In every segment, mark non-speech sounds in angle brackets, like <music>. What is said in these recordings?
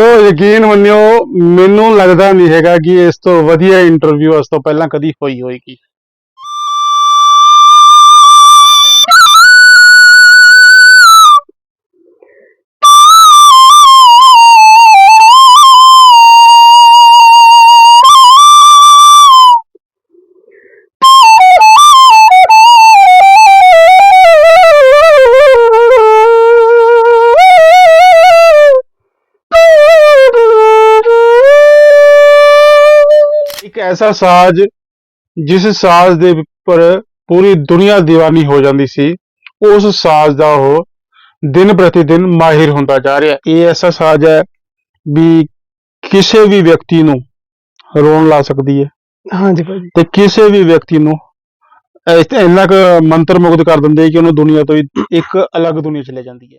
ਸੋ ਯਕੀਨ ਮੰਨਿਓ, ਮੈਨੂੰ ਲੱਗਦਾ ਨਹੀਂ ਹੈਗਾ ਕਿ ਇਸ ਤੋਂ ਵਧੀਆ ਇੰਟਰਵਿਊ ਇਸ ਤੋਂ ਪਹਿਲਾਂ ਕਦੀ ਹੋਈ ਹੋਏਗੀ। ਐਸਾ ਸਾਜ਼ ਜਿਸ ਸਾਜ਼ ਦੇ ਉੱਪਰ ਪੂਰੀ ਦੁਨੀਆ دیਵਾਨੀ ਹੋ ਜਾਂਦੀ ਸੀ ਉਸ ਸਾਜ਼ ਦਾ ਉਹ ਦਿਨ ਪ੍ਰਤੀ ਦਿਨ ਮਾਹਿਰ ਹੁੰਦਾ ਜਾ ਰਿਹਾ। ਇਹ ਐਸਾ ਸਾਜ਼ ਹੈ ਵੀ ਕਿਸੇ ਵੀ ਵਿਅਕਤੀ ਨੂੰ ਰੋਣ ਲਾ ਸਕਦੀ ਹੈ। ਹਾਂਜੀ ਭਾਜੀ। ਤੇ ਕਿਸੇ ਵੀ ਵਿਅਕਤੀ ਨੂੰ ਇਸ ਤੇ ਇੰਨਾ ਕੁ ਮੰਤਰ ਮੁਗਧ ਕਰ ਦਿੰਦੇ ਕਿ ਉਹਨੂੰ ਦੁਨੀਆ ਤੋਂ ਇੱਕ ਅਲੱਗ ਦੁਨੀਆ ਚਲੇ ਜਾਂਦੀ ਹੈ।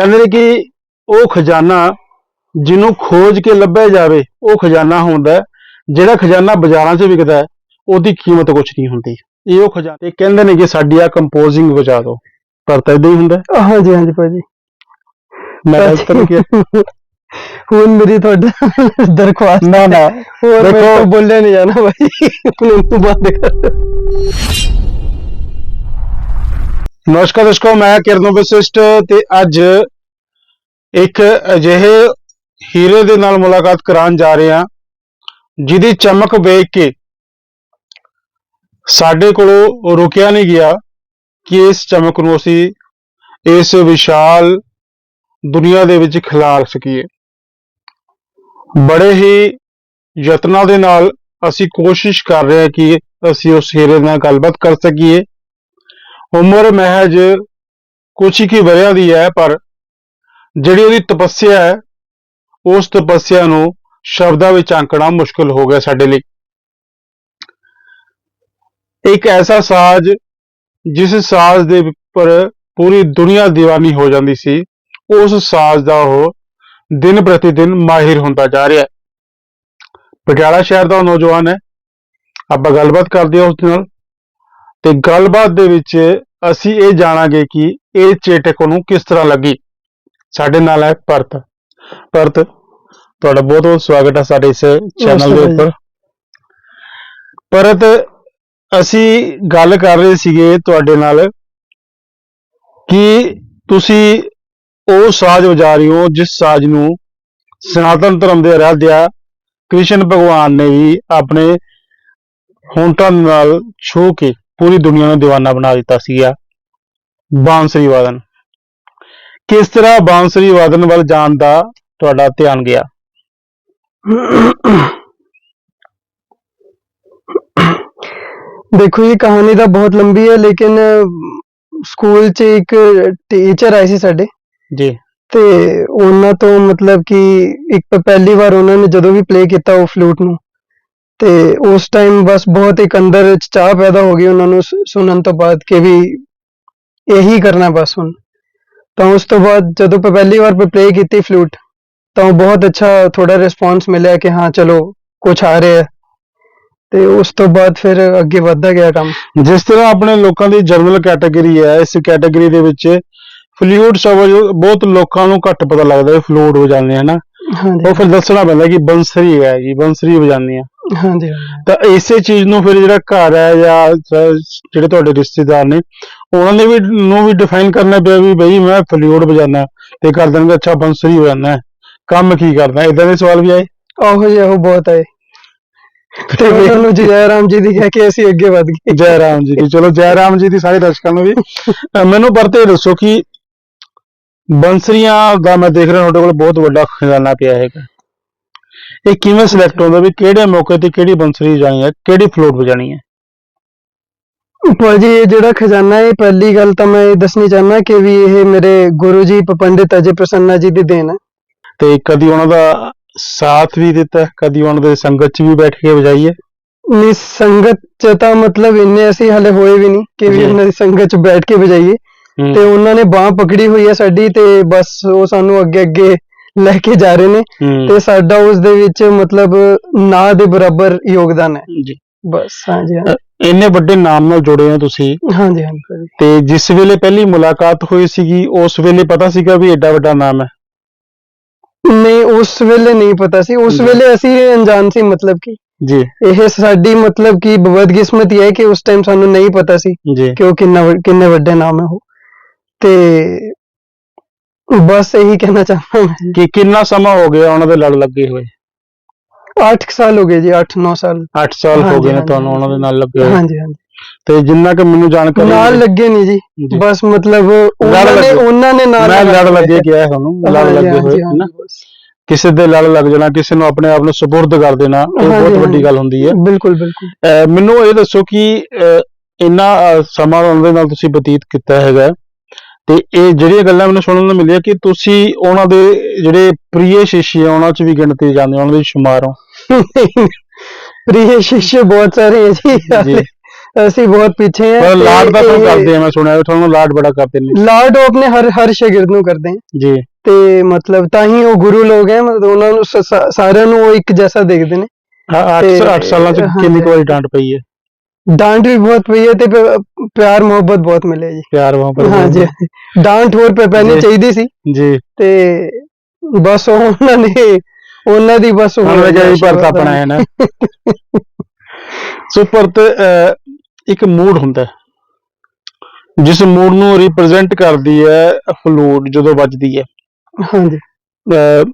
ਕਹਿੰਦੇ ਨੇ ਕਿ ਉਹ ਖਜ਼ਾਨਾ ਜਿਹਨੂੰ ਖੋਜ ਕੇ ਲੱਭਿਆ ਜਾਵੇ ਉਹ ਖਜ਼ਾਨਾ ਹੁੰਦਾ ਹੈ। ਜਿਹੜਾ ਖਜ਼ਾਨਾ ਬਾਜ਼ਾਰਾਂ 'ਚ ਵਿਕਦਾ ਹੈ ਉਹਦੀ ਕੀਮਤ ਕੁਝ ਨਹੀਂ ਹੁੰਦੀ। ਇਹ ਉਹ ਖਜ਼ਾਨਾ ਇਹ ਕਹਿੰਦੇ ਨੇ ਕਿ ਸਾਡੀ ਆ ਕੰਪੋਜ਼ਿੰਗ ਬਚਾ ਦਿਓ। ਪਰ ਤਾਂ ਇਦਾਂ ਹੀ ਹੁੰਦਾ। ਹਾਂਜੀ ਹਾਂਜੀ ਭਾਜੀ। ਮੈਂ ਤਾਂ ਇਸ ਤਰ੍ਹਾਂ ਕਿਹਾ। ਹੁਣ ਮੇਰੀ ਤੁਹਾਡਾ ਦਰਖਾਸਤ ਨਾ ਨਾ। ਹੋਰ ਮੇਰੇ ਤੋਂ ਬੋਲਿਆ ਨਹੀਂ ਜਾਣਾ ਭਾਈ ਹੁਣ ਤੂੰ ਬੰਦ ਕਰ ਨਮਸਕਾਰ ਦਰਸ਼ਕੋ, ਮੈਂ ਕਿਰਨ ਵਸਿਸ਼ਟ ਤੇ ਅੱਜ ਇੱਕ ਅਜਿਹੇ ਹੀਰੇ ਦੇ ਨਾਲ ਮੁਲਾਕਾਤ ਕਰਾਉਣ ਜਾ ਰਹੇ ਹਾਂ, ਜਿਹਦੀ ਚਮਕ ਵੇਖ ਕੇ ਸਾਡੇ ਕੋਲੋਂ ਰੁਕਿਆ ਨਹੀਂ ਗਿਆ ਕਿ ਇਸ ਚਮਕ ਨੂੰ ਅਸੀਂ ਇਸ ਵਿਸ਼ਾਲ ਦੁਨੀਆ ਦੇ ਵਿੱਚ ਖਿਲਾਰ ਸਕੀਏ। ਬੜੇ ਹੀ ਯਤਨਾਂ ਦੇ ਨਾਲ ਅਸੀਂ ਕੋਸ਼ਿਸ਼ ਕਰ ਰਹੇ ਹਾਂ ਕਿ ਅਸੀਂ ਉਸ ਹੀਰੇ ਨਾਲ ਗੱਲਬਾਤ ਕਰ ਸਕੀਏ। ਉਮਰ ਮਹਿਜ ਕੁਛ ਕੀ ਵਰਿਆਂ ਦੀ ਹੈ, ਪਰ ਜਿਹੜੀ ਉਹਦੀ ਤਪੱਸਿਆ ਹੈ, ਉਸ ਤਪੱਸਿਆ ਨੂੰ ਸ਼ਬਦਾਂ ਵਿੱਚ ਆਂਕਣਾ ਮੁਸ਼ਕਲ ਹੋ ਗਿਆ ਸਾਡੇ ਲਈ। ਇੱਕ ਐਸਾ ਸਾਜ਼ ਜਿਸ ਸਾਜ਼ ਦੇ ਉੱਪਰ ਪੂਰੀ ਦੁਨੀਆ دیਵਾਨੀ ਹੋ ਜਾਂਦੀ ਸੀ, ਉਸ ਸਾਜ਼ ਦਾ ਉਹ ਦਿਨ ਪ੍ਰਤੀ ਦਿਨ ਮਾਹਿਰ ਹੁੰਦਾ ਜਾ ਰਿਹਾ ਹੈ। ਪਟਿਆਲਾ ਸ਼ਹਿਰ ਦਾ ਉਹ ਨੌਜਵਾਨ ਹੈ। ਆਪਾਂ ਗੱਲਬਾਤ ਕਰਦੇ ਹਾਂ ਉਸ ਨਾਲ। ਤੇ ਗੱਲਬਾਤ ਦੇ ਵਿੱਚ ਅਸੀਂ ਇਹ ਜਾਣਾਂਗੇ ਕਿ ਇਹ ਚੇਟਕ ਨੂੰ ਕਿਸ ਤਰ੍ਹਾਂ ਲੱਗੀ। ਸਾਡੇ ਨਾਲ ਹੈ ਭਰਤ ਭਰਤ ਤੁਹਾਡਾ ਬਹੁਤ ਬਹੁਤ ਸਵਾਗਤ ਹੈ ਸਾਡੇ ਇਸ ਚੈਨਲ ਦੇ ਉੱਪਰ। ਭਰਤ ਅਸੀਂ ਗੱਲ ਕਰ ਰਹੇ ਸੀਗੇ ਤੁਹਾਡੇ ਨਾਲ ਕਿ ਤੁਸੀਂ ਉਹ ਸਾਜ਼ ਵਜਾ ਰਹੇ ਹੋ ਜਿਸ ਸਾਜ਼ ਨੂੰ ਸਨਾਤਨ ਧਰਮ ਦੇ ਅਰਾਧਿਆ ਕ੍ਰਿਸ਼ਨ ਭਗਵਾਨ ਨੇ ਵੀ ਆਪਣੇ ਹੋਂਠਾਂ ਨਾਲ ਛੂ ਕੇ ਪੂਰੀ ਦੁਨੀਆ ਨੂੰ دیਵਾਨਾ ਬਣਾ ਦਿੱਤਾ ਸੀਗਾ ਬਾਂਸਰੀ ਵਾਦਨ। ਕਿਸ ਤਰ੍ਹਾਂ ਬਾਂਸਰੀ ਵਾਦਨ ਵੱਲ ਜਾਣ ਦਾ ਤੁਹਾਡਾ ਧਿਆਨ ਗਿਆ? ਦੇਖੋ ਇਹ ਕਹਾਣੀ ਤਾਂ ਬਹੁਤ ਲੰਬੀ ਹੈ ਲੇਕਿਨ ਸਕੂਲ 'ਚ ਇੱਕ ਟੀਚਰ ਆਏ ਸੀ ਸਾਡੇ। ਜੀ। ਤੇ ਉਹਨਾਂ ਤੋਂ ਮਤਲਬ ਕਿ ਇੱਕ ਪਹਿਲੀ ਵਾਰ ਉਹਨਾਂ ਨੇ ਜਦੋਂ ਵੀ ਪਲੇ ਕੀਤਾ ਉਹ ਫਲੂਟ ਨੂੰ ਤੇ ਉਸ ਟਾਈਮ ਬਸ ਬਹੁਤ ਇੱਕ ਅੰਦਰ ਚਾਹ ਪੈਦਾ ਹੋ ਗਈ ਉਹਨਾਂ ਨੂੰ ਸੁਣਨ ਤੋਂ ਬਾਅਦ ਕਿ ਵੀ ਇਹੀ ਕਰਨਾ ਬਸ ਹੁਣ। ਤਾਂ ਉਸ ਤੋਂ ਬਾਅਦ ਜਦੋਂ ਪਹਿਲੀ ਵਾਰ ਪਲੇ ਕੀਤੀ ਫਲੂਟ ਤਾਂ ਉਹ ਬਹੁਤ ਅੱਛਾ ਥੋੜਾ ਰਿਸਪੌਂਸ ਮਿਲਿਆ ਕਿ ਹਾਂ ਚਲੋ ਕੁਝ ਆ ਰਿਹਾ ਤੇ ਉਸ ਤੋਂ ਬਾਅਦ ਫਿਰ ਅੱਗੇ ਵੱਧਦਾ ਗਿਆ ਕੰਮ। ਜਿਸ ਤਰ੍ਹਾਂ ਆਪਣੇ ਲੋਕਾਂ ਦੀ ਜਨਰਲ ਕੈਟਾਗਰੀ ਹੈ ਇਸ ਕੈਟਾਗਰੀ ਦੇ ਵਿੱਚ ਫਲੂਟ ਸ਼ਬਦ ਬਹੁਤ ਲੋਕਾਂ ਨੂੰ ਘੱਟ ਪਤਾ ਲੱਗਦਾ ਹੈ ਫਲੂਟ ਵਜਾਉਂਦੇ ਆ ਨਾ ਹਾਂਜੀ। ਉਹ ਫਿਰ ਦੱਸਣਾ ਪੈਂਦਾ ਕਿ ਬੰਸਰੀ ਹੈ ਜੀ ਬੰਸਰੀ ਵਜਾਉਂਦੇ ਆ। ਹਾਂਜੀ ਤਾਂ ਇਸੇ ਚੀਜ਼ ਨੂੰ ਫਿਰ ਜਿਹੜਾ ਘਰ ਹੈ ਜਾਂ ਸ- ਜਿਹੜੇ ਤੁਹਾਡੇ ਰਿਸ਼ਤੇਦਾਰ ਨੇ ਉਹਨਾਂ ਨੇ ਵੀ ਨੂੰ ਵੀ ਡਿਫਾਈਨ ਕਰਨਾ ਪਿਆ ਵੀ ਬਈ ਮੈਂ ਫਲੂਟ ਵਜਾਉਂਦਾ ਤੇ ਕਰ ਦੇਣਗੇ ਅੱਛਾ ਬੰਸਰੀ ਵਜਾਉਂਦਾ ਕੰਮ ਕੀ ਕਰਦਾ ਇਦਾਂ ਦੇ ਸਵਾਲ ਵੀ ਆਏ? ਆਹੋ ਜੀ ਆਹੋ ਬਹੁਤ ਆਏ। ਤੇ ਉਹਨਾਂ ਨੂੰ ਜੀ ਰਾਮ ਜੀ ਦੀ ਕਹਿ ਕੇ ਅਸੀਂ ਅੱਗੇ ਵੱਧ ਗਏ। ਜੈ ਰਾਮ ਜੀ ਦੀ ਚਲੋ ਜੈ ਰਾਮ ਜੀ ਦੀ ਸਾਰੇ ਦਰਸ਼ਕਾਂ ਨੂੰ ਵੀ। ਅਹ ਮੈਨੂੰ ਪਰਤੇ ਦੱਸੋ ਕਿ ਬੰਸਰੀਆਂ ਦਾ ਮੈਂ ਦੇਖ ਰਿਹਾ ਤੁਹਾਡੇ ਕੋਲ ਬਹੁਤ ਵੱਡਾ ਖਜ਼ਾਨਾ ਪਿਆ ਹੈਗਾ। ਇਹ ਕਿਵੇਂ ਸਿਲੈਕਟ ਹੁੰਦਾ ਵੀ ਕਿਹੜੇ ਮੌਕੇ ਤੇ ਕਿਹੜੀ ਬੰਸਰੀ ਵਜਾਣੀ ਹੈ ਕਿਹੜੀ ਫਲੋਟ ਵਜਾਣੀ ਹੈ? ਭਾਜੀ ਇਹ ਜਿਹੜਾ ਖਜ਼ਾਨਾ ਹੈ ਪਹਿਲੀ ਗੱਲ ਤਾਂ ਮੈਂ ਇਹ ਦੱਸਣੀ ਚਾਹੁੰਦਾ ਕਿ ਵੀ ਇਹ ਮੇਰੇ ਗੁਰੂ ਜੀ ਪੰਡਿਤ ਅਜੇ ਪ੍ਰਸੰਨਾ ਜੀ ਦੀ ਦੇਣ ਹੈ। ਤੇ ਕਦੀ ਉਹਨਾਂ ਦਾ ਸਾਥ ਵੀ ਦਿੱਤਾ ਕਦੀ ਉਹਨਾਂ ਦੇ ਸੰਗਤ 'ਚ ਵੀ ਬੈਠ ਕੇ ਵਜਾਈ ਹੈ? ਨਹੀਂ ਸੰਗਤ ਚ ਤਾਂ ਮਤਲਬ ਇੰਨੇ ਅਸੀਂ ਹਲੇ ਹੋਏ ਵੀ ਨਹੀਂ ਕਿ ਵੀ। ਉਹਨਾਂ ਦੀ ਸੰਗਤ ਚ ਬੈਠ ਕੇ ਵਜਾਈਏ। ਤੇ ਉਹਨਾਂ ਨੇ ਬਾਹ ਪਕੜੀ ਹੋਈ ਹੈ ਸਾਡੀ ਤੇ ਬਸ ਉਹ ਸਾਨੂੰ ਅੱਗੇ ਅੱਗੇ ਲੈ ਕੇ ਜਾ ਰਹੇ ਨੇ ਹੂੰ, ਤੇ ਸਾਡਾ ਉਸ ਦੇ ਵਿੱਚ ਮਤਲਬ ਨਾ ਦੇ ਬਰਾਬਰ ਯੋਗਦਾਨ ਹੈ। ਜੀ। ਬਸ ਹਾਂਜੀ ਹਾਂਜੀ। ਇੰਨੇ ਵੱਡੇ ਨਾਮ ਨਾਲ ਜੁੜੇ ਹੋ ਤੁਸੀਂ? ਹਾਂਜੀ ਹਾਂਜੀ। ਤੇ ਜਿਸ ਵੇਲੇ ਪਹਿਲੀ ਮੁਲਾਕਾਤ ਹੋਈ ਸੀਗੀ ਉਸ ਵੇਲੇ ਪਤਾ ਸੀਗਾ ਵੀ ਐਡਾ ਵੱਡਾ ਨਾਮ ਹੈ? ਨਹੀਂ ਉਸ ਵੇਲੇ ਨਹੀਂ ਪਤਾ ਸੀ। ਉਸ। ਵੇਲੇ ਅਸੀਂ ਅਣਜਾਣ ਸੀ ਮਤਲਬ ਕਿ ਜੀ। ਇਹ ਸਾਡੀ ਮਤਲਬ ਕਿ ਬਦਕਿਸਮਤੀ ਹੈ ਕਿ ਉਸ ਟਾਈਮ ਸਾਨੂੰ ਨਹੀਂ ਪਤਾ ਸੀ ਕਿ ਉਹ ਕਿੰਨਾ ਕਿੰਨੇ ਵੱਡੇ ਨਾਮ ਹੈ ਉਹ। ਤੇ ਬਸ ਇਹੀ ਕਹਿਣਾ ਚਾਹੁੰਦਾ ਮੈਂ। ਕਿ ਕਿੰਨਾ ਸਮਾਂ ਹੋ ਗਿਆ ਉਹਨਾਂ ਦੇ ਲੜ ਲੱਗੇ ਹੋਏ? 8 ਸਾਲ ਹੋ ਗਏ ਜੀ 8-9 ਸਾਲ। 8 ਸਾਲ ਹੋ ਗਏ ਨੇ ਤੁਹਾਨੂੰ ਉਹਨਾਂ ਦੇ ਨਾਲ ਲੱਗੇ ਹੋਏ। ਹਾਂਜੀ ਹਾਂਜੀ। ਤੇ ਜਿੰਨਾ ਕਿ ਮੈਨੂੰ ਜਾਣਕਾਰੀ ਨਾਲ ਲੱਗੇ ਨਹੀਂ ਜੀ। ਬਸ ਮਤਲਬ ਉਹਨਾਂ ਨੇ। ਉਹਨਾਂ ਨੇ ਨਾਲ ਮੈਂ ਲੜ ਲੱਗੇ ਗਿਆ ਤੁਹਾਨੂੰ ਲੜ ਲੱਗੇ ਹੋਏ ਹੈ ਨਾ। ਕਿਸੇ ਦੇ ਲੜ ਲੱਗ ਜਾਣਾ ਕਿਸੇ ਨੂੰ ਆਪਣੇ ਆਪ ਨੂੰ ਸਪੁਰਦ ਕਰ ਦੇਣਾ ਇਹ ਬਹੁਤ ਵੱਡੀ। ਗੱਲ ਹੁੰਦੀ ਹੈ। ਬਿਲਕੁਲ ਬਿਲਕੁਲ। ਮੈਨੂੰ ਇਹ ਦੱਸੋ ਕਿ ਇੰਨਾ ਸਮਾਂ ਉਹਨਾਂ ਦੇ ਨਾਲ ਤੁਸੀਂ ਬਤੀਤ ਕੀਤਾ ਹੈਗਾ। ਤੇ ਇਹ ਜਿਹੜੀਆਂ ਗੱਲਾਂ ਮੈਨੂੰ ਸੁਣਨ ਨੂੰ ਮਿਲੀਆਂ ਕਿ ਤੁਸੀਂ ਉਹਨਾਂ ਦੇ ਜਿਹੜੇ ਪ੍ਰਿਯ ਸ਼ਿਸ਼ੀ ਆ ਉਹਨਾਂ 'ਚ ਵੀ ਗਿਣਤੀ ਜਾਂਦੇ ਉਹਨਾਂ ਦੇ ਸ਼ੁਮਾਰ ਹੋ। प्रिय शिष्य बहुत सारे हैं जी जी। ऐसे बहुत पीछे हैं ਦਾ ਕੋਈ ਕਰਦੇ ਆ ਮੈਂ ਸੁਣਿਆ ਤੁਹਾਨੂੰ ਲਾਡ ਬੜਾ ਕਰਦੇ ਨੇ। ਲਾਡ ਉਹ ਆਪਣੇ ਹਰ ਹਰ ਸ਼ਾਗਿਰਦ ਨੂੰ ਕਰਦੇ ਹੈ ਜੀ। ਤੇ ਮਤਲਬ ਤਾਂ ਹੀ ਉਹ ਗੁਰੂ ਲੋਕ ਹੈ ਮਤਲਬ ਉਹਨਾਂ ਨੂੰ ਸਾਰਿਆਂ ਨੂੰ ਉਹ ਇੱਕ ਜੈਸਾ ਦੇਖਦੇ ਨੇ। 8 ਤੇ- 8 ਸਾਲਾਂ 'ਚ ਕਿੰਨੀ ਕੁ ਵਾਰੀ ਡਾਂਟ ਪਈ ਹੈ? ਡਾਂਟ ਵੀ ਬਹੁਤ ਪਈ ਹੈ ਤੇ ਪ- ਪਿਆਰ ਮੁਹੱਬਤ ਬਹੁਤ ਮਿਲੇ ਜੀ ਪਿਆਰ ਵਾਂ ਹਾਂਜੀ ਡਾਂਟ ਹੋਰ ਪੈ ਪੈਣੀ ਜੀ। ਚਾਹੀਦੀ ਸੀ ਜੀ ਤੇ ਬਸ ਉਹ ਉਹਨਾਂ ਨੇ ਉਹਨਾਂ ਦੀ ਬਸ ਉਹ ਉਹਨਾਂ ਦਾ ਹੀ ਭਰਤ ਆਪਣਾ ਹੈ ਨਾ ਸੋ ਭਰਤ ਅਹ, ਇੱਕ ਮੂਡ ਹੁੰਦਾ ਹੈ ਜਿਸ ਮੂਡ ਨੂੰ ਰਿਪਰੈਜ਼ੈਂਟ ਕਰਦੀ ਹੈ ਫਲੂਟ ਜਦੋਂ ਵੱਜਦੀ ਹੈ ਹਾਂਜੀ ਅਹ,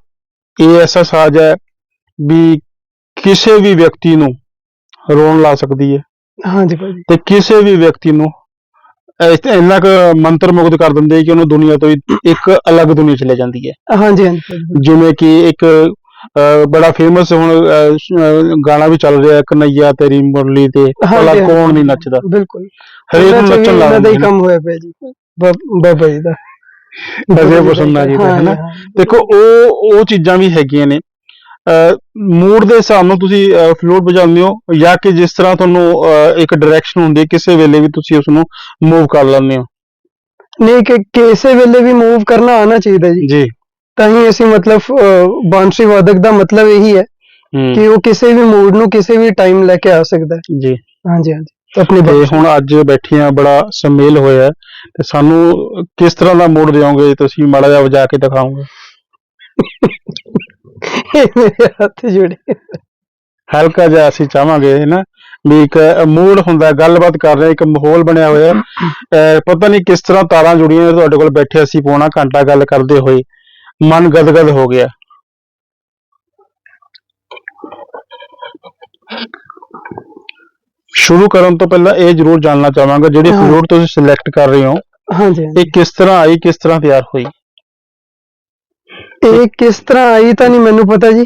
ਇਹ ਐਸਾ ਸਾਜ਼ ਹੈ ਵੀ ਕਿਸੇ ਵੀ ਵਿਅਕਤੀ ਨੂੰ ਰੋਣ ਲਾ ਸਕਦੀ ਹੈ ਹਾਂਜੀ ਭਾਜੀ ਤੇ ਕਿਸੇ ਵੀ ਵਿਅਕਤੀ ਨੂੰ ਇਸ- ਇੰਨਾ ਕੁ ਮੰਤਰ ਮੁਗਧ ਕਰ ਦਿੰਦੇ ਕਿ ਉਹਨੂੰ ਦੁਨੀਆ ਤੋਂ ਹੀ ਇੱਕ ਅਲੱਗ ਦੁਨੀਆ ਚਲੇ ਜਾਂਦੀ ਹੈ ਹਾਂਜੀ ਹਾਂਜੀ ਭਾਜੀ। ਜਿਵੇਂ ਕਿ ਇੱਕ ਅਹ, ਬੜਾ ਫੇਮਸ ਹੁਣ ਅਹ, ਸ਼- ਅਹ, ਗਾਣਾ ਵੀ ਚੱਲ ਰਿਹਾ ਕਨਈਆ ਤੇਰੀ ਮੁਰਲੀ ਤੇ ਭਲਾ ਹਾਂਜੀ, ਕੌਣ। ਨਹੀਂ ਨੱਚਦਾ ਬਿਲਕੁਲ ਹਰੇਕ ਨੂੰ ਉਹਨਾਂ 'ਚ ਵੀ ਨੱਚਣ ਲਾ ਉਹਨਾਂ ਦਾ ਹੀ ਨੇ। ਕੰਮ ਹੋਇਆ ਪਿਆ ਜੀ ਬਾ- ਬਾਬਾ ਜੀ ਦਾ ਅਜੇ ਪਸੰਦਾ ਜੀ ਦਾ ਹਾਂ। ਦੇਖੋ ਉਹ ਉਹ ਚੀਜ਼ਾਂ ਵੀ ਹੈਗੀਆਂ ਨੇ ਮੂਡ ਦੇ ਹਿਸਾਬ ਨਾਲ ਤੁਸੀਂ ਫਲੂਟ ਵਜਾਉਂਦੇ ਹੋ ਜਾਂ ਕਿ ਜਿਸ ਤਰ੍ਹਾਂ ਤੁਹਾਨੂੰ ਇੱਕ ਡਾਇਰੈਕਸ਼ਨ ਹੁੰਦੀ ਹੈ ਕਿਸੇ ਵੇਲੇ ਵੀ ਤੁਸੀਂ ਉਸ ਨੂੰ ਮੂਵ ਕਰ ਲੈਂਦੇ ਹੋ? ਨਹੀਂ ਕਿ ਕਿਸੇ ਵੇਲੇ ਵੀ ਮੂਵ ਕਰਨਾ ਆਣਾ ਚਾਹੀਦਾ ਜੀ। ਜੀ। ਤਾਂ ਹੀ ਅਸੀਂ ਮਤਲਬ ਬਾਂਸੁਰੀ ਵਾਦਕ ਦਾ ਮਤਲਬ ਇਹੀ ਹੈ ਕਿ ਉਹ ਕਿਸੇ ਵੀ ਮੂਡ ਨੂੰ ਕਿਸੇ ਵੀ ਟਾਈਮ ਲੈ ਕੇ ਆ ਸਕਦਾ ਹੈ। ਜੀ। ਹਾਂਜੀ ਹਾਂਜੀ। ਆਪਣੀ ਤੇ ਹੁਣ ਅੱਜ ਬੈਠੀਆਂ ਬੜਾ ਸਮੇਲ ਹੋਇਆ ਤੇ ਸਾਨੂੰ ਕਿਸ ਤਰ੍ਹਾਂ ਦਾ ਮੂਡ ਦਿਓਗੇ? ਤੁਸੀਂ ਮਾੜਾ ਜਿਹਾ ਵਜਾ ਕੇ ਦਿਖਾਓਗੇ। ਮੇਰੇ ਹੱਥ ਜੁੜੇ। ਹਲਕਾ ਜਿਹਾ ਅਸੀਂ ਚਾਹਾਂਗੇ ਨਾ ਵੀ ਇੱਕ ਮੂਡ ਹੁੰਦਾ ਗੱਲਬਾਤ ਕਰ ਰਹੇ ਇੱਕ ਮਾਹੌਲ ਬਣਿਆ ਹੋਇਆ। ਪਤਾ ਨਹੀਂ ਕਿਸ ਤਰ੍ਹਾਂ ਤਾਰਾਂ ਜੁੜੀਆਂ ਤੁਹਾਡੇ ਕੋਲ ਬੈਠੇ ਅਸੀਂ ਪੌਣਾ ਘੰਟਾ ਗੱਲ ਕਰਦੇ ਹੋਏ। ਮਨ ਗਦਗਦ ਹੋ ਗਿਆ। ਸ਼ੁਰੂ ਕਰਨ ਤੋਂ ਪਹਿਲਾਂ ਇਹ ਜ਼ਰੂਰ ਜਾਣਨਾ ਚਾਹਾਂਗਾ ਜਿਹੜੀ। ਫਲੂਟ ਤੁਸੀਂ ਸਿਲੈਕਟ ਕਰ ਰਹੇ ਹੋ ਹਾਂਜੀ। ਇਹ ਕਿਸ ਤਰ੍ਹਾਂ ਆਈ ਕਿਸ ਤਰ੍ਹਾਂ ਤਿਆਰ ਹੋਈ? ਇਹ ਕਿਸ ਤਰ੍ਹਾਂ ਆਈ ਤਾਂ ਨਹੀਂ ਮੈਨੂੰ ਪਤਾ ਜੀ।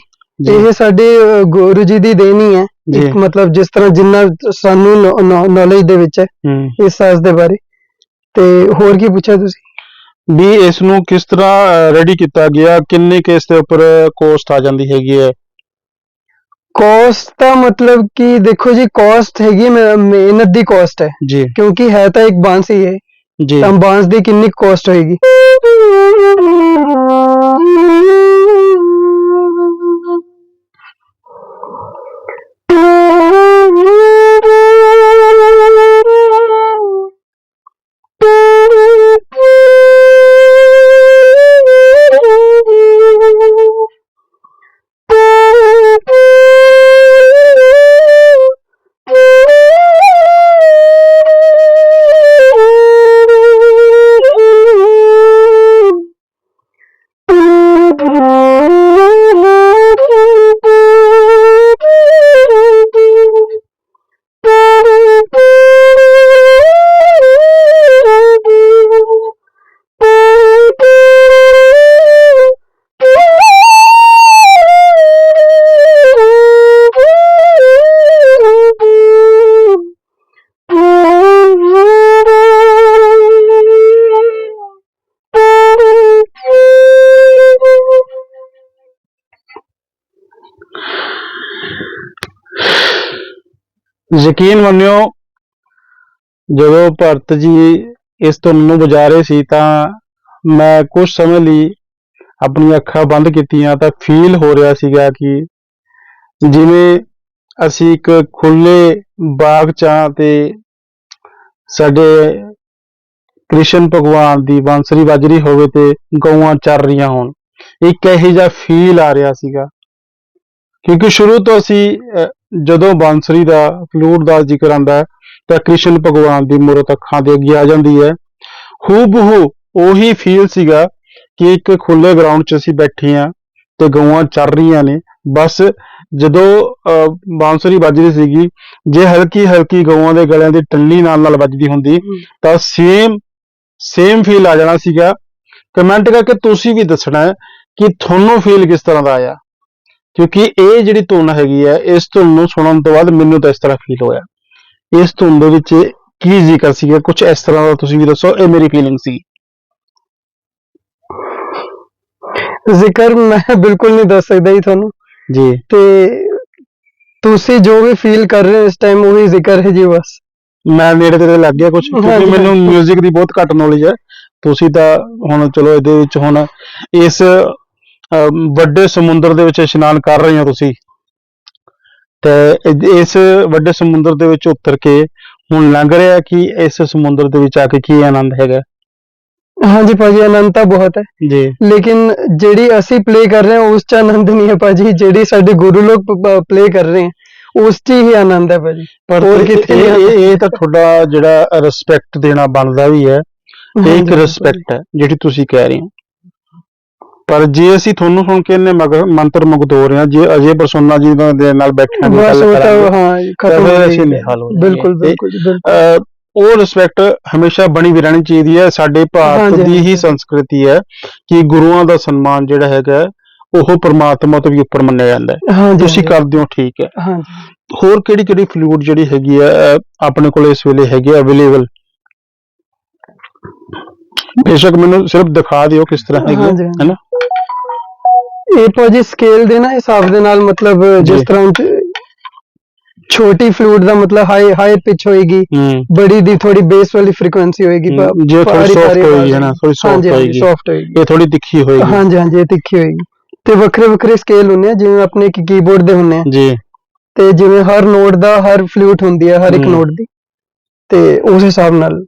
ਇਹ ਸਾਡੇ ਗੁਰੂ ਜੀ ਦੀ ਦੇਣੀ ਹੈ। ਇੱਕ ਮਤਲਬ ਜਿਸ ਤਰ੍ਹਾਂ ਜਿੰਨਾ ਸਾਨੂੰ ਨੌਲੇਜ ਦੇ ਵਿੱਚ ਹੈ ਇਸ ਸਾਜ਼ ਦੇ ਬਾਰੇ। ਤੇ ਹੋਰ ਕੀ ਪੁੱਛਿਆ ਤੁਸੀਂ? ਵੀ ਇਸ ਨੂੰ ਕਿਸ ਤਰ੍ਹਾਂ ਰੈਡੀ ਕੀਤਾ ਗਿਆ? ਕਿੰਨੇ ਕੇਸ ਦੇ ਉੱਪਰ ਕੋਸਟ ਆ ਜਾਂਦੀ ਹੈਗੀ ਹੈ? ਕੋਸਟ ਤਾਂ ਮਤਲਬ ਕਿ ਦੇਖੋ ਜੀ ਕੋਸਟ ਹੈਗੀ ਮਿਹਨਤ ਦੀ ਕੋਸਟ ਹੈ। ਜੀ। ਕਿਉਂਕਿ ਹੈ ਤਾਂ ਇੱਕ ਬਾਂਸ ਹੀ ਹੈ। ਜੀ ਅੰਬਾਂਸ ਦੀ ਕਿੰਨੀ ਕੋਸਟ ਹੋਏਗੀ ਯਕੀਨ ਮੰਨਿਓ, ਜਦੋਂ ਭਰਤ ਜੀ ਇਸ ਧੁਨ ਨੂੰ ਵਜਾ ਸੀ ਤਾਂ ਮੈਂ ਕੁਝ ਸਮੇਂ ਲਈ ਆਪਣੀਆਂ ਅੱਖਾਂ ਬੰਦ ਕੀਤੀਆਂ ਤਾਂ ਫੀਲ ਹੋ ਰਿਹਾ ਸੀਗਾ ਕਿ ਜਿਵੇਂ ਅਸੀਂ ਇੱਕ ਖੁੱਲੇ ਬਾਗ ਚ ਹਾਂ ਤੇ ਸਾਡੇ ਕ੍ਰਿਸ਼ਨ ਭਗਵਾਨ ਦੀ ਬਾਂਸਰੀ ਵੱਜ ਰਹੀ ਹੋਵੇ ਤੇ ਗਊਆਂ ਚੱਰ ਰਹੀਆਂ ਹੋਣ, ਇੱਕ ਇਹੋ ਜਿਹਾ ਫੀਲ ਆ ਰਿਹਾ ਸੀਗਾ। ਕਿਉਂਕਿ ਸ਼ੁਰੂ ਤੋਂ ਅਸੀਂ ਜਦੋਂ ਬਾਂਸੁਰੀ ਦਾ ਫਲੂਟ ਦਾ ਜ਼ਿਕਰ ਆਂਦਾ ਹੈ ਤਾਂ ਕ੍ਰਿਸ਼ਨ ਭਗਵਾਨ ਦੀ ਮੂਰਤ ਅੱਖਾਂ ਦੇ ਅੱਗੇ ਆ ਜਾਂਦੀ ਹੈ। ਹੂਬਹੂ ਉਹੀ ਫੀਲ ਸੀਗਾ ਕਿ ਇੱਕ ਖੁੱਲੇ ਗਰਾਊਂਡ 'ਚ ਅਸੀਂ ਬੈਠੇ ਹਾਂ ਤੇ ਗਊਆਂ ਚੱਰ ਰਹੀਆਂ ਨੇ। ਬਸ ਜਦੋਂ ਬਾਂਸੁਰੀ ਵੱਜਦੀ ਸੀਗੀ ਜੇ ਹਲਕੀ ਹਲਕੀ ਗਊਆਂ ਦੇ ਗਲਿਆਂ ਦੀ ਟੱਲੀ ਨਾਲ ਨਾਲ ਵੱਜਦੀ ਹੁੰਦੀ ਤਾਂ ਸੇਮ ਸੇਮ ਫੀਲ ਆ ਜਾਣਾ ਸੀਗਾ। ਕਮੈਂਟ ਕਰਕੇ ਤੁਸੀਂ ਵੀ ਦੱਸਣਾ ਹੈ ਕਿ ਤੁਹਾਨੂੰ ਫੀਲ ਕਿਸ ਤਰ੍ਹਾਂ ਦਾ ਆਇਆ। ਕਿਉਂਕਿ ਇਹ ਜਿਹੜੀ ਧੁਨ ਹੈਗੀ ਹੈ ਇਸ ਧੁਨ ਨੂੰ ਸੁਣਨ ਤੋਂ ਬਾਅਦ ਮੈਨੂੰ ਤਾਂ ਇਸ ਤਰ੍ਹਾਂ ਫੀਲ ਹੋਇਆ। ਇਸ ਧੁਨ ਦੇ ਵਿੱਚ ਕੀ ਜ਼ਿਕਰ ਸੀਗਾ? ਕੁਝ ਇਸ ਤਰ੍ਹਾਂ ਦਾ ਤੁਸੀਂ ਵੀ ਦੱਸੋ ਇਹ ਮੇਰੀ ਫੀਲਿੰਗ ਸੀ ਜ਼ਿਕਰ ਮੈਂ ਬਿਲਕੁਲ ਨਹੀਂ ਦੱਸ ਸਕਦਾ ਜੀ ਤੁਹਾਨੂੰ। ਜੀ। ਤੇ ਤੁਸੀਂ ਜੋ ਵੀ ਫੀਲ ਕਰ ਰਹੇ ਹੋ ਇਸ ਟਾਈਮ ਉਹੀ ਜ਼ਿਕਰ ਹੈ ਜੀ ਬਸ। ਮੈਂ ਨੇੜੇ ਤੇੜੇ ਲੱਗ ਗਿਆ ਕੁਝ ਕਿਉਂਕਿ ਮੈਨੂੰ। 뮤직 ਦੀ ਬਹੁਤ ਘੱਟ ਨੌਲੇਜ ਹੈ। ਤੁਸੀਂ ਤਾਂ ਹੁਣ ਚਲੋ ਇਹਦੇ ਵਿੱਚ ਹੁਣ ਇਸ ਵੱਡੇ ਸਮੁੰਦਰ ਦੇ ਵਿੱਚ ਇਸ਼ਨਾਨ ਕਰ ਰਹੇ ਹੋ ਤੁਸੀਂ। ਤੇ ਇਸ ਵੱਡੇ ਸਮੁੰਦਰ ਦੇ ਵਿੱਚ ਉਤਰ ਕੇ ਹੁਣ ਲੱਗ ਰਿਹਾ ਕਿ ਇਸ ਸਮੁੰਦਰ ਦੇ ਵਿੱਚ ਆ ਕੇ ਕੀ ਆਨੰਦ ਹੈਗਾ? ਹਾਂਜੀ ਭਾਜੀ ਆਨੰਦ ਤਾਂ ਬਹੁਤ ਹੈ। ਜੀ। ਲੇਕਿਨ ਜਿਹੜੀ ਅਸੀਂ ਪਲੇ ਕਰ ਰਹੇ ਹਾਂ ਉਸ ਚ ਆਨੰਦ ਨਹੀਂ ਹੈ ਭਾਜੀ। ਜਿਹੜੀ ਸਾਡੇ ਗੁਰੂ ਲੋਕ ਪਲੇ ਕਰ ਰਹੇ ਹੈ ਉਸ ਚ ਹੀ ਆਨੰਦ ਹੈ ਭਾਜੀ। ਪਰ ਹੋਰ ਇਹ- ਕਿਤੇ ਇਹ ਤਾਂ ਤੁਹਾਡਾ ਜਿਹੜਾ ਰਿਸਪੈਕਟ ਦੇਣਾ ਬਣਦਾ ਵੀ ਹੈ ਇਹ ਇੱਕ ਰਿਸਪੈਕਟ ਹੈ ਜਿਹੜੀ ਤੁਸੀਂ ਕਹਿ ਰਹੇ ਹੋ। ਪਰ ਜੇ ਅਸੀਂ ਤੁਹਾਨੂੰ ਸੁਣ ਕੇ ਇੰਨੇ ਮਗ ਮੰਤਰ ਮੁਗਧ ਹੋ ਰਹੇ ਹਾਂ ਜੇ ਅਜੇ ਪ੍ਰਸੰਨਾ ਜੀ ਦਾ- ਦੇ ਨਾਲ ਬੈਠੇ ਹਾਂ ਬਸ ਉਹ ਤਾਂ ਹਾਂ ਖਤਮ ਹੋ। ਗਈ ਨਿਹਾਲ ਹੋ। ਬਿਲਕੁਲ ਬਿਲਕੁਲ ਜੀ, ਬਿਲਕੁਲ। ਅਹ, ਉਹ ਰਿਸਪੈਕਟ ਹਮੇਸ਼ਾ ਬਣੀ ਵੀ ਰਹਿਣੀ ਚਾਹੀਦੀ ਹੈ। ਸਾਡੇ ਭਾਰਤ ਹਾਂਜੀ, ਦੀ ਹੀ ਹਾਂਜੀ। ਸੰਸਕ੍ਰਿਤੀ ਹੈ ਕਿ ਗੁਰੂਆਂ ਦਾ ਸਨਮਾਨ ਜਿਹੜਾ ਹੈਗਾ ਹੈ, ਉਹ ਪਰਮਾਤਮਾ ਤੋਂ ਵੀ ਉੱਪਰ ਮੰਨਿਆ ਜਾਂਦਾ ਹੈ। ਤੁਸੀਂ ਕਰਦੇ ਹੋ ਠੀਕ ਹੈ। ਹੋਰ ਕਿਹੜੀ ਕਿਹੜੀ ਫਲੂਟ ਜਿਹੜੀ ਹੈਗੀ ਹੈ ਅਹ, ਆਪਣੇ ਕੋਲ ਇਸ ਵੇਲੇ ਹੈਗੀ ਅਵੇਲੇਬਲ ਬੇਸ਼ੱਕ ਮੈਨੂੰ ਸਿਰਫ ਦਿਖਾ ਦਿਓ ਕਿਸ ਤਰ੍ਹਾਂ ਹੈਗੀ ਹਾਂਜੀ, ਹੈ ਹਾਂਜੀ। ਹੈਨਾ ਇਹ ਭਾਜੀ ਸਕੇਲ ਦੇ ਨਾ ਹਿਸਾਬ ਦੇ ਨਾਲ ਮਤਲਬ। ਜਿਸ ਤਰ੍ਹਾਂ ਛੋਟੀ ਫਲੂਟ ਦਾ ਮਤਲਬ ਹਾਈ ਹਾਈ ਪਿਚ ਹੋਏਗੀ ਬੜੀ ਦੀ ਥੋੜੀ ਬੇਸ ਵਾਲੀ ਫ੍ਰੀਕੁਐਂਸੀ ਹੋਏਗੀ ਜੇ ਥੋੜੀ soft ਹੋਏਗੀ, ਹੈ ਨਾ, ਥੋੜੀ ਹਾਂਜੀ ਹੋਏਗੀ। ਸੌਫਟ ਹੋਏਗੀ। ਇਹ ਥੋੜੀ ਤਿੱਖੀ ਹੋਏਗੀ। ਹਾਂਜੀ ਹਾਂਜੀ ਇਹ ਤਿੱਖੀ ਹੋਏਗੀ। ਤੇ ਵੱਖਰੇ ਵੱਖਰੇ ਸਕੇਲ ਹੁੰਦੇ ਆ ਜਿਵੇਂ ਆਪਣੇ ਕੀਬੋਰਡ ਦੇ ਹੁੰਦੇ ਆ। ਜੀ। ਤੇ ਜਿਵੇਂ ਹਰ ਨੋਟ ਦਾ ਹਰ ਫਲੂਟ ਹੁੰਦੀ ਹੈ ਹਰ ਇੱਕ। ਨੋਟ ਦੀ। ਤੇ ਉਸ ਹਿਸਾਬ ਨਾਲ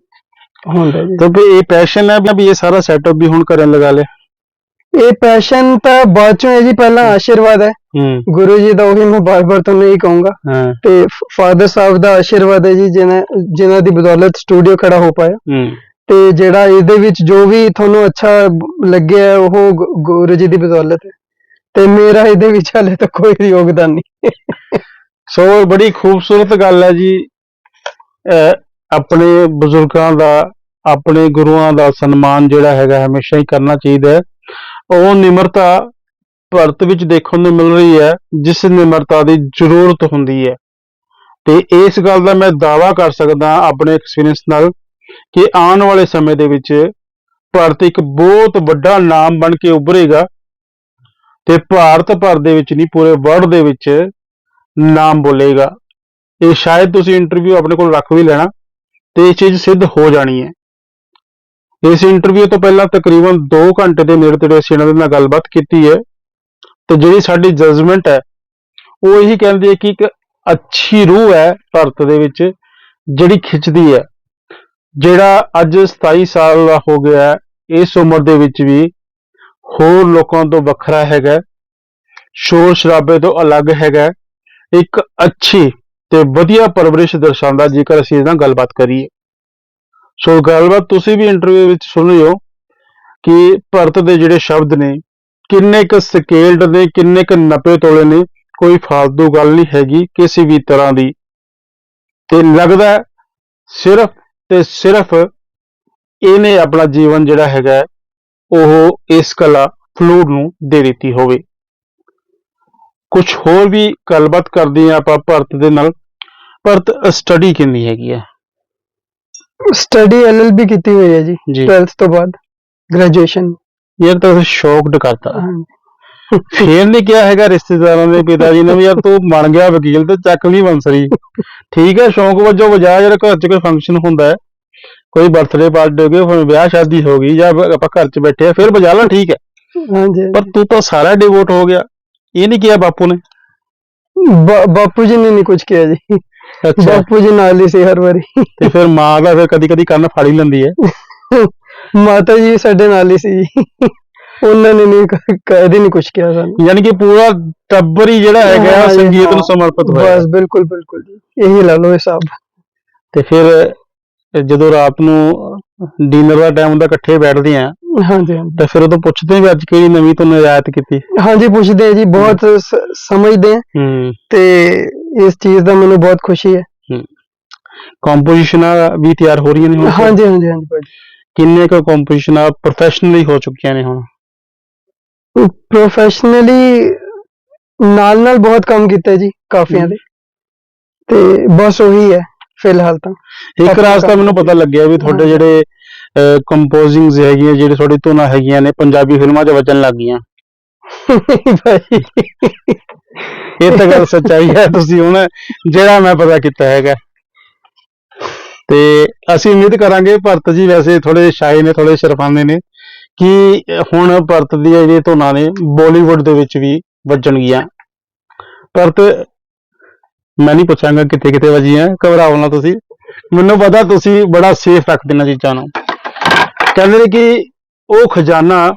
ਹੁੰਦਾ ਜੀ। ਕਿਉਂਕਿ ਇਹ ਪੈਸ਼ਨ ਹੈ ਵੀ ਇਹ ਸਾਰਾ ਸੈਟਅਪ ਵੀ ਹੁਣ ਕਰਨ ਲਗਾ ਲੈ ਇਹ ਪੈਸ਼ਨ ਤਾਂ ਬਾਅਦ ਚੋਂ ਹੈ ਜੀ ਪਹਿਲਾਂ ਆਸ਼ੀਰਵਾਦ ਹੈ। ਹੂੰ। ਗੁਰੂ ਜੀ ਦਾ ਉਹੀ ਮੈਂ ਬਾਰ-ਬਾਰ ਤੁਹਾਨੂੰ ਇਹੀ ਕਹੂੰਗਾ ਹਾਂ। ਤੇ ਫਾਦਰ ਸਾਹਿਬ ਦਾ ਆਸ਼ੀਰਵਾਦ ਹੈ ਜੀ ਜਿਨ੍ਹਾਂ ਜਿਨ੍ਹਾਂ ਦੀ ਬਦੌਲਤ ਸਟੂਡੀਓ ਖੜਾ ਹੋ ਪਾਇਆ। ਹੂੰ। ਤੇ ਜਿਹੜਾ ਇਹਦੇ ਵਿੱਚ ਜੋ ਵੀ ਤੁਹਾਨੂੰ ਅੱਛਾ ਲੱਗਿਆ ਉਹ ਗੁ- ਗੁਰੂ ਜੀ ਦੀ ਬਦੌਲਤ ਹੈ। ਤੇ ਮੇਰਾ ਇਹਦੇ ਵਿੱਚ ਹਾਲੇ ਤੱਕ ਕੋਈ ਯੋਗਦਾਨ ਨਹੀਂ। ਸੋ ਬੜੀ ਖੂਬਸੂਰਤ ਗੱਲ ਹੈ ਜੀ। ਅਹ ਆਪਣੇ ਬਜ਼ੁਰਗਾਂ ਦਾ ਆਪਣੇ ਗੁਰੂਆਂ ਦਾ ਸਨਮਾਨ ਜਿਹੜਾ ਹੈਗਾ ਹਮੇਸ਼ਾ ਹੀ ਕਰਨਾ ਚਾਹੀਦਾ ਹੈ। ਉਹ ਨਿਮਰਤਾ ਭਾਰਤ ਵਿੱਚ ਦੇਖਣ ਨੂੰ ਮਿਲ ਰਹੀ ਹੈ, ਜਿਸ ਨਿਮਰਤਾ ਦੀ ਜ਼ਰੂਰਤ ਹੁੰਦੀ ਹੈ। ਤੇ ਇਸ ਗੱਲ ਦਾ ਮੈਂ ਦਾਅਵਾ ਕਰ ਸਕਦਾ ਆਪਣੇ ਐਕਸਪੀਰੀਅੰਸ ਨਾਲ ਕਿ ਆਉਣ ਵਾਲੇ ਸਮੇਂ ਦੇ ਵਿੱਚ ਭਾਰਤ ਇੱਕ ਬਹੁਤ ਵੱਡਾ ਨਾਮ ਬਣ ਕੇ ਉੱਭਰੇਗਾ ਤੇ ਭਾਰਤ ਭਰ ਦੇ ਵਿੱਚ ਨਹੀਂ, ਪੂਰੇ ਵਰਲਡ ਦੇ ਵਿੱਚ ਨਾਮ ਬੋਲੇਗਾ। ਇਹ ਸ਼ਾਇਦ ਤੁਸੀਂ ਇੰਟਰਵਿਊ ਆਪਣੇ ਕੋਲ ਰੱਖ ਵੀ ਲੈਣਾ ਤੇ ਇਹ ਚੀਜ਼ ਸਿੱਧ ਹੋ ਜਾਣੀ ਹੈ। ਇਸ ਇੰਟਰਵਿਊ ਤੋਂ ਪਹਿਲਾਂ ਤਕਰੀਬਨ 2 ਘੰਟੇ ਦੇ ਨੇੜੇ ਤੇੜੇ ਅਸੀਂ ਇਹਨਾਂ ਦੇ ਨਾਲ ਗੱਲਬਾਤ ਕੀਤੀ ਹੈ। ਤੇ ਜਿਹੜੀ ਸਾਡੀ ਜਜਮੈਂਟ ਹੈ, ਉਹ ਇਹੀ ਕਹਿੰਦੀ ਹੈ ਕਿ ਇੱਕ ਅੱਛੀ ਰੂਹ ਹੈ ਭਾਰਤ ਦੇ ਵਿੱਚ, ਜਿਹੜੀ ਖਿੱਚਦੀ ਹੈ। ਜਿਹੜਾ ਅੱਜ 27 ਸਾਲ ਦਾ ਹੋ ਗਿਆ ਇਸ ਉਮਰ ਦੇ ਵਿੱਚ ਵੀ ਹੋਰ ਲੋਕਾਂ ਤੋਂ ਵੱਖਰਾ ਹੈਗਾ ਸ਼ੋਰ ਸ਼ਰਾਬੇ ਤੋਂ ਅਲੱਗ ਹੈਗਾ ਇੱਕ ਅੱਛੀ ਤੇ ਵਧੀਆ ਪਰਵਰਿਸ਼ ਦਰਸਾਉਂਦਾ ਜੇਕਰ ਅਸੀਂ ਇਹਦੇ ਨਾਲ ਗੱਲਬਾਤ ਕਰੀਏ। ਸੋ ਗੱਲਬਾਤ ਤੁਸੀਂ ਵੀ ਇੰਟਰਵਿਊ ਵਿੱਚ ਸੁਣ ਰਹੇ ਹੋ ਕਿ ਭਰਤ ਦੇ ਜਿਹੜੇ ਸ਼ਬਦ ਨੇ, ਕਿੰਨੇ ਕੁ ਸਕੇਲਡ ਨੇ, ਕਿੰਨੇ ਕੁ ਨਪੇ ਤੋਲੇ ਨੇ, ਕੋਈ ਫਾਲਤੂ ਗੱਲ ਨਹੀਂ ਹੈਗੀ ਕਿਸੇ ਵੀ ਤਰ੍ਹਾਂ ਦੀ। ਤੇ ਲੱਗਦਾ ਸਿਰਫ ਤੇ ਸਿਰਫ ਇਹਨੇ ਆਪਣਾ ਜੀਵਨ ਜਿਹੜਾ ਹੈਗਾ ਉਹ ਇਸ ਕਲਾ ਫਲੂਟ ਨੂੰ ਦੇ ਦਿੱਤੀ ਹੋਵੇ। ਕੁਝ ਹੋਰ ਵੀ ਗੱਲਬਾਤ ਕਰਦੇ ਹਾਂ ਆਪਾਂ ਭਾਰਤ ਦੇ ਨਾਲ। ਭਰਤ ਸਟੱਡੀ ਕਿੰਨੀ ਹੈਗੀ ਹੈ? ਸਟੱਡੀ ਐਲਐਲਬੀ ਕੀਤੀ ਹੋਈ ਹੈ ਜੀ ਜੀ। 12th ਤੋਂ ਬਾਅਦ ਗ੍ਰੈਜੂਏਸ਼ਨ ਯਾਰ ਤਾਂ ਸ਼ੌਕਡ ਕਰਤਾ। ਫੇਰ ਨਹੀਂ ਕਿਹਾ ਹੈਗਾ ਰਿਸ਼ਤੇਦਾਰਾਂ ਦੇ ਪਿਤਾ ਜੀ ਨੇ ਵੀ ਯਾਰ ਤੂੰ ਬਣ ਗਿਆ ਵਕੀਲ ਤੇ ਚੱਕ ਲਈ ਬੰਸਰੀ। ਠੀਕ ਹੈ ਸ਼ੌਂਕ ਵਜੋਂ ਵਜਾ ਜਿਹੜਾ ਘਰ 'ਚ ਕੋਈ ਫੰਕਸ਼ਨ ਹੁੰਦਾ ਹੈ। ਕੋਈ ਬਰਥਡੇ ਪਾਰਟੀ ਹੋ ਗਈ ਹੁਣ ਵਿਆਹ ਸ਼ਾਦੀ ਹੋ ਗਈ ਜਾਂ ਆਪਾਂ ਘਰ 'ਚ ਬੈਠੇ ਆ ਫਿਰ ਵਜਾ ਲਾਂ ਠੀਕ ਹੈ। ਹਾਂਜੀ। ਪਰ ਤੂੰ ਤਾਂ ਸਾਰਾ ਡਿਵੋਟ ਹੋ ਗਿਆ। ਇਹ ਨਹੀਂ ਕਿਹਾ ਬਾਪੂ ਨੇ। ਬਾ- ਬਾਪੂ ਜੀ ਨੇ ਨਹੀਂ ਕੁਝ ਕਿਹਾ ਜੀ। ਅੱਛਾ। ਬਾਪੂ ਜੀ ਨਾਲ ਹੀ ਸੀ ਹਰ ਵਾਰੀ। ਤੇ ਫਿਰ ਮਾਂ ਦਾ ਫਿਰ ਕਦੀ ਕਦੀ ਕੰਨ ਫੜ ਹੀ ਲੈਂਦੀ ਹੈ। ਮਾਤਾ ਜੀ ਸਾਡੇ ਨਾਲ ਹੀ ਸੀ। ਉਹਨਾਂ ਨੇ ਨਹੀਂ ਕਦੇ ਨਹੀਂ ਕੁਝ ਕਿਹਾ ਸਾਨੂੰ। ਯਾਨੀ ਕਿ ਪੂਰਾ ਟੱਬਰ ਹੀ ਜਿਹੜਾ ਹੈਗਾ ਸੰਗੀਤ ਨੂੰ। ਸਮਰਪਿਤ ਹੋਇਆ। ਬਸ ਬਿਲਕੁਲ ਬਿਲਕੁਲ ਜੀ। ਇਹੀ ਲਾ ਲਓ ਹਿਸਾਬ। ਤੇ ਫਿਰ ਜਦੋਂ ਰਾਤ ਨੂੰ ਡਿਨਰ ਦਾ ਟਾਈਮ ਹੁੰਦਾ ਇਕੱਠੇ ਬੈਠਦੇ ਆ ਹਾਂਜੀ ਹਾਂਜੀ। ਤੇ ਫਿਰ ਉਦੋਂ ਪੁੱਛਦੇ ਵੀ ਅੱਜ ਕਿਹੜੀ ਨਵੀਂ ਤੋਂ ਰਿਆਇਤ ਕੀਤੀ? ਹਾਂਜੀ ਪੁੱਛਦੇ ਆ ਜੀ ਬਹੁਤ ਸ- ਸਮਝਦੇ ਆ। ਹੂੰ। ਤੇ ਇਸ ਚੀਜ਼ ਦਾ ਮੈਨੂੰ ਬਹੁਤ ਖੁਸ਼ੀ ਹੈ। ਕੰਪੋਜੀਸ਼ਨਾਂ ਵੀ ਤਿਆਰ ਹੋ ਰਹੀਆਂ ਨੇ ਹੁਣ? ਹਾਂਜੀ ਹਾਂਜੀ ਹਾਂਜੀ ਭਾਜੀ। ਕਿੰਨੇ ਕੁ ਕੰਪੋਜੀਸ਼ਨਾਂ ਪ੍ਰੋਫੈਸ਼ਨਲੀ ਹੋ ਚੁੱਕੀਆਂ ਨੇ ਹੁਣ? ਪ੍ਰੋਫੈਸ਼ਨਲੀ ਨਾਲ ਨਾਲ ਬਹੁਤ ਕੰਮ ਕੀਤਾ ਜੀ ਕਾਫੀਆਂ ਦੇ। ਤੇ ਬਸ ਉਹੀ ਹੈ ਫਿਲਹਾਲ ਤਾਂ। ਇੱਕ ਰਾਸਤਾ ਮੈਨੂੰ ਪਤਾ ਲੱਗਿਆ ਵੀ ਤੁਹਾਡੇ। ਜਿਹੜੇ ਕੰਪੋਜ਼ਿੰਗਸ ਹੈਗੀਆਂ ਜਿਹੜੇ ਤੁਹਾਡੀ ਧੁਨਾਂ ਹੈਗੀਆਂ ਨੇ ਪੰਜਾਬੀ ਫਿਲਮਾਂ 'ਚ ਵੱਜਣ ਲੱਗ ਗਈਆਂ। ਭਾਈ <laughs> ਇਹ ਤਾਂ ਗੱਲ ਸੱਚਾਈ ਹੈ ਤੁਸੀਂ ਹੁਣ ਜਿਹੜਾ ਮੈਂ ਪਤਾ ਕੀਤਾ ਹੈਗਾ। ਤੇ ਅਸੀਂ ਉਮੀਦ ਕਰਾਂਗੇ ਭਰਤ ਜੀ ਵੈਸੇ ਥੋੜੇ ਸ਼ਾਈ ਨੇ ਥੋੜੇ ਸ਼ਰਫਾਨੇ ਨੇ ਕਿ ਹੁਣ ਭਰਤ ਦੀ ਜਿਹੜੀ ਧੁਨਾਂ ਨੇ ਬਾਲੀਵੁੱਡ ਦੇ ਵਿੱਚ ਵੀ ਵੱਜਣਗੀਆਂ ਭਰਤ ਮੈਂ ਨਹੀਂ ਪੁੱਛਾਂਗਾ ਕਿਤੇ ਕਿਤੇ ਵੱਜੀਆਂ ਘਬਰਾਓ ਨਾ ਤੁਸੀਂ। ਮੈਨੂੰ ਪਤਾ ਤੁਸੀਂ ਬੜਾ ਸੇਫ ਰੱਖਦੇ ਨੇ ਚੀਜ਼ਾਂ ਨੂੰ। ਕਹਿੰਦੇ ਨੇ ਕਿ ਉਹ ਖਜ਼ਾਨਾ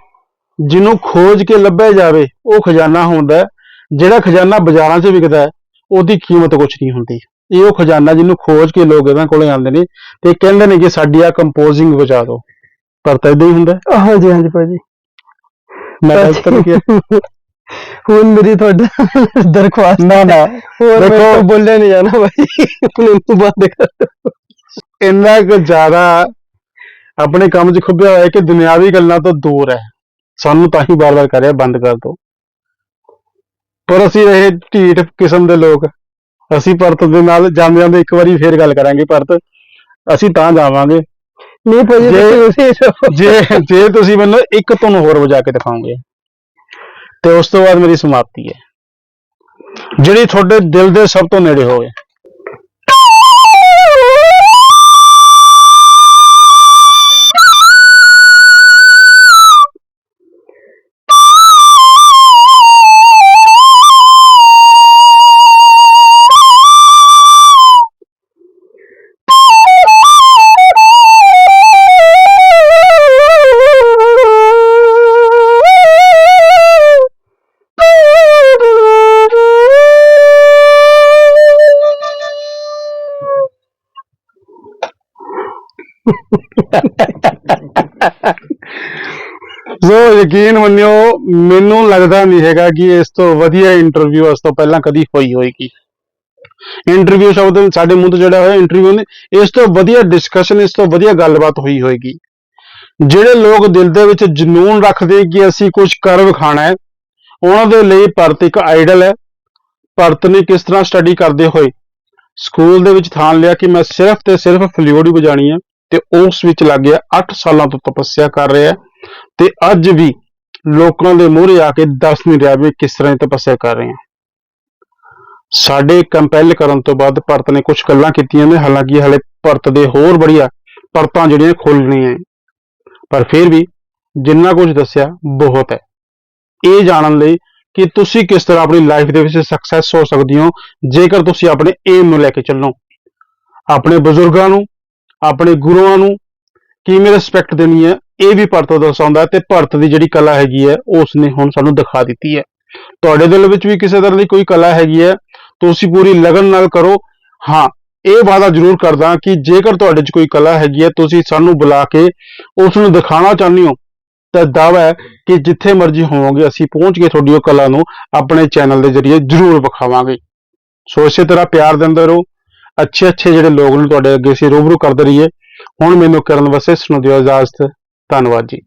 ਜਿਹਨੂੰ ਖੋਜ ਕੇ ਲੱਭਿਆ ਜਾਵੇ ਉਹ ਖਜ਼ਾਨਾ ਹੁੰਦਾ ਜਿਹੜਾ ਖਜ਼ਾਨਾ ਬਾਜ਼ਾਰਾਂ 'ਚ ਵਿਕਦਾ ਹੈ ਉਹਦੀ ਕੀਮਤ ਕੁਝ ਨਹੀਂ ਹੁੰਦੀ। ਇਹ ਉਹ ਖਜ਼ਾਨਾ ਜਿਹਨੂੰ ਖੋਜ ਕੇ ਲੋਕ ਇਹਨਾਂ ਕੋਲੇ ਆਉਂਦੇ ਨੇ ਤੇ ਕਹਿੰਦੇ ਨੇ ਕਿ ਸਾਡੀ ਆ ਕੰਪੋਜ਼ਿੰਗ ਬਚਾ ਦਿਓ। ਪਰ ਤਾਂ ਇਦਾਂ ਹੀ ਹੁੰਦਾ। ਹਾਂਜੀ ਹਾਂਜੀ ਭਾਜੀ। ਮੈਂ ਗਲਤ ਤਾਂ ਨਹੀਂ ਕਿਹਾ। ਹੁਣ ਮੇਰੀ ਤੁਹਾਡਾ ਦਰਖਾਸਤ ਨਾ ਨਾ। ਹੋਰ ਤੋਂ ਬੋਲਿਆ ਨਹੀਂ ਜਾਣਾ ਭਾਈ ਹੁਣ ਇਹਨੂੰ ਬੰਦ ਕਰ। ਇੰਨਾ ਕੁ ਜ਼ਿਆਦਾ ਆਪਣੇ ਕੰਮ 'ਚ ਖੁੱਭਿਆ ਹੋਇਆ ਕਿ ਦੁਨਿਆਵੀ ਗੱਲਾਂ ਤੋਂ ਦੂਰ ਹੈ। ਸਾਨੂੰ ਤਾਂ ਹੀ ਬਾਰ-ਬਾਰ ਕਰ ਰਿਹਾ ਬੰਦ ਕਰ ਦਿਓ ਪਰ ਅਸੀਂ ਇਹ ਢੀਠ ਕਿਸਮ ਦੇ ਲੋਕ। ਅਸੀਂ ਭਰਤ ਦੇ ਨਾਲ ਜਾਂਦੇ ਜਾਂਦੇ ਇੱਕ ਵਾਰੀ ਫੇਰ ਗੱਲ ਕਰਾਂਗੇ ਭਰਤ। ਅਸੀਂ ਤਾਂ ਜਾਵਾਂਗੇ। ਨਹੀਂ ਭਾਜੀ ਜੇ- ਤੁਸੀਂ। ਜੇ ਜੇ ਤੁਸੀਂ ਮੈਨੂੰ ਇੱਕ ਧੁਨ ਹੋਰ ਵਜਾ ਕੇ ਦਿਖਾਓਗੇ ਤੇ ਉਸ ਤੋਂ ਬਾਅਦ ਮੇਰੀ ਸਮਾਪਤੀ ਹੈ। ਜਿਹੜੀ ਤੁਹਾਡੇ ਦਿਲ ਦੇ ਸਭ ਤੋਂ ਨੇੜੇ ਹੋਵੇ। ਯਕੀਨ ਮੰਨਿਓ, ਮੈਨੂੰ ਲੱਗਦਾ ਨਹੀਂ ਹੈਗਾ ਕਿ ਇਸ ਤੋਂ ਵਧੀਆ ਇੰਟਰਵਿਊ ਇਸ ਤੋਂ ਪਹਿਲਾਂ ਕਦੀ ਹੋਈ ਹੋਏਗੀ। ਇੰਟਰਵਿਊ ਸ਼ਬਦ ਸਾਡੇ ਮੂੰਹ ਤੋਂ ਜਿਹੜਾ ਹੋਇਆ ਇੰਟਰਵਿਊ ਨੇ, ਇਸ ਤੋਂ ਵਧੀਆ ਡਿਸਕਸ਼ਨ ਇਸ ਤੋਂ ਵਧੀਆ ਗੱਲਬਾਤ ਹੋਈ ਹੋਏਗੀ। ਜਿਹੜੇ ਲੋਕ ਦਿਲ ਦੇ ਵਿੱਚ ਜਨੂਨ ਰੱਖਦੇ ਕਿ ਅਸੀਂ ਕੁਝ ਕਰ ਵਿਖਾਣਾ ਹੈ, ਉਹਨਾਂ ਦੇ ਲਈ ਭਰਤ ਇੱਕ ਆਈਡਲ ਹੈ। ਭਰਤ ਨੇ ਕਿਸ ਤਰ੍ਹਾਂ ਸਟੱਡੀ ਕਰਦੇ ਹੋਏ? ਸਕੂਲ ਦੇ ਵਿੱਚ ਥਾਂ ਲਿਆ ਕਿ ਮੈਂ ਸਿਰਫ ਤੇ ਸਿਰਫ ਫਲੂਇਡ ਹੀ ਵਜਾਣੀ ਹੈ ਤੇ ਉਸ ਵਿੱਚ ਲੱਗ ਗਿਆ 8 ਸਾਲਾਂ ਤੋਂ ਤਪੱਸਿਆ ਕਰ ਰਿਹਾ ਹੈ। ਤੇ ਅੱਜ ਵੀ ਲੋਕਾਂ ਦੇ ਮੂਹਰੇ ਆ ਕੇ ਦੱਸ ਨਹੀਂ ਰਿਹਾ ਵੀ ਕਿਸ ਤਰ੍ਹਾਂ ਦੀ ਤਪੱਸਿਆ ਕਰ ਰਹੇ ਆ। ਸਾਡੇ ਕੰਪੈਲ ਕਰਨ ਤੋਂ ਬਾਅਦ ਭਰਤ ਨੇ ਕੁਝ ਗੱਲਾਂ ਕੀਤੀਆਂ ਨੇ, ਹਾਲਾਂਕਿ ਹਲੇ ਭਰਤ ਦੇ ਹੋਰ ਬੜੀਆਂ ਪਰਤਾਂ ਜਿਹੜੀਆਂ ਖੋਲਣੀਆਂ ਪਰ ਫਿਰ ਵੀ ਜਿੰਨਾ ਕੁਝ ਦੱਸਿਆ, ਬਹੁਤ ਹੈ। ਇਹ ਜਾਣਨ ਲਈ ਕਿ ਤੁਸੀਂ ਕਿਸ ਤਰ੍ਹਾਂ ਆਪਣੀ ਲਾਈਫ ਦੇ ਵਿੱਚ ਸਕਸੈਸ ਹੋ ਸਕਦੇ ਹੋ, ਜੇਕਰ ਤੁਸੀਂ ਆਪਣੇ ਏਮ ਨੂੰ ਲੈ ਕੇ ਚੱਲੋ। ਆਪਣੇ ਬਜ਼ੁਰਗਾਂ ਨੂੰ, ਆਪਣੇ ਗੁਰੂਆਂ ਨੂੰ ਕਿਵੇਂ ਰਿਸਪੈਕਟ ਦੇਣੀ ਹੈ ਇਹ ਵੀ ਭਰਤ ਦਰਸਾਉਂਦਾ ਹੈ ਤੇ ਭਰਤ ਦੀ ਜਿਹੜੀ ਕਲਾ ਹੈਗੀ ਹੈ ਉਸ ਨੇ ਹੁਣ ਸਾਨੂੰ ਦਿਖਾ ਦਿੱਤੀ ਹੈ। ਤੁਹਾਡੇ ਦਿਲ ਵਿੱਚ ਵੀ ਕਿਸੇ ਤਰ੍ਹਾਂ ਦੀ ਕੋਈ ਕਲਾ ਹੈਗੀ ਹੈ, ਤੁਸੀਂ ਪੂਰੀ ਲਗਨ ਨਾਲ ਕਰੋ। ਹਾਂ, ਇਹ ਵਾਅਦਾ ਜ਼ਰੂਰ ਕਰਦਾ ਕਿ ਜੇਕਰ ਤੁਹਾਡੇ 'ਚ ਕੋਈ ਕਲਾ ਹੈਗੀ ਹੈ, ਤੁਸੀਂ ਸਾਨੂੰ ਬੁਲਾ ਕੇ ਉਸ ਨੂੰ ਦਿਖਾਉਣਾ ਚਾਹੁੰਦੇ ਹੋ, ਤਾਂ ਦਾਅਵਾ ਹੈ ਕਿ ਜਿੱਥੇ ਮਰਜ਼ੀ ਹੋਵੋਗੇ, ਅਸੀਂ ਪਹੁੰਚ ਕੇ ਤੁਹਾਡੀ ਉਹ ਕਲਾ ਨੂੰ ਆਪਣੇ ਚੈਨਲ ਦੇ ਜ਼ਰੀਏ ਜ਼ਰੂਰ ਵਿਖਾਵਾਂਗੇ। ਸੋ ਇਸੇ ਤਰ੍ਹਾਂ ਪਿਆਰ ਦਿੰਦੇ ਰਹੋ। ਅੱਛੇ ਅੱਛੇ ਜਿਹੜੇ ਲੋਕ ਨੇ ਤੁਹਾਡੇ ਅੱਗੇ ਅਸੀਂ ਰੂਬਰੂ ਕਰਦੇ ਰਹੀਏ। ਹੁਣ ਮੈਨੂੰ ਕਰਨ ਵਾਸਤੇ ਸੁਣੋ ਦਿਓ ਇਜਾਜ਼ਤ। ਧੰਨਵਾਦ ਜੀ।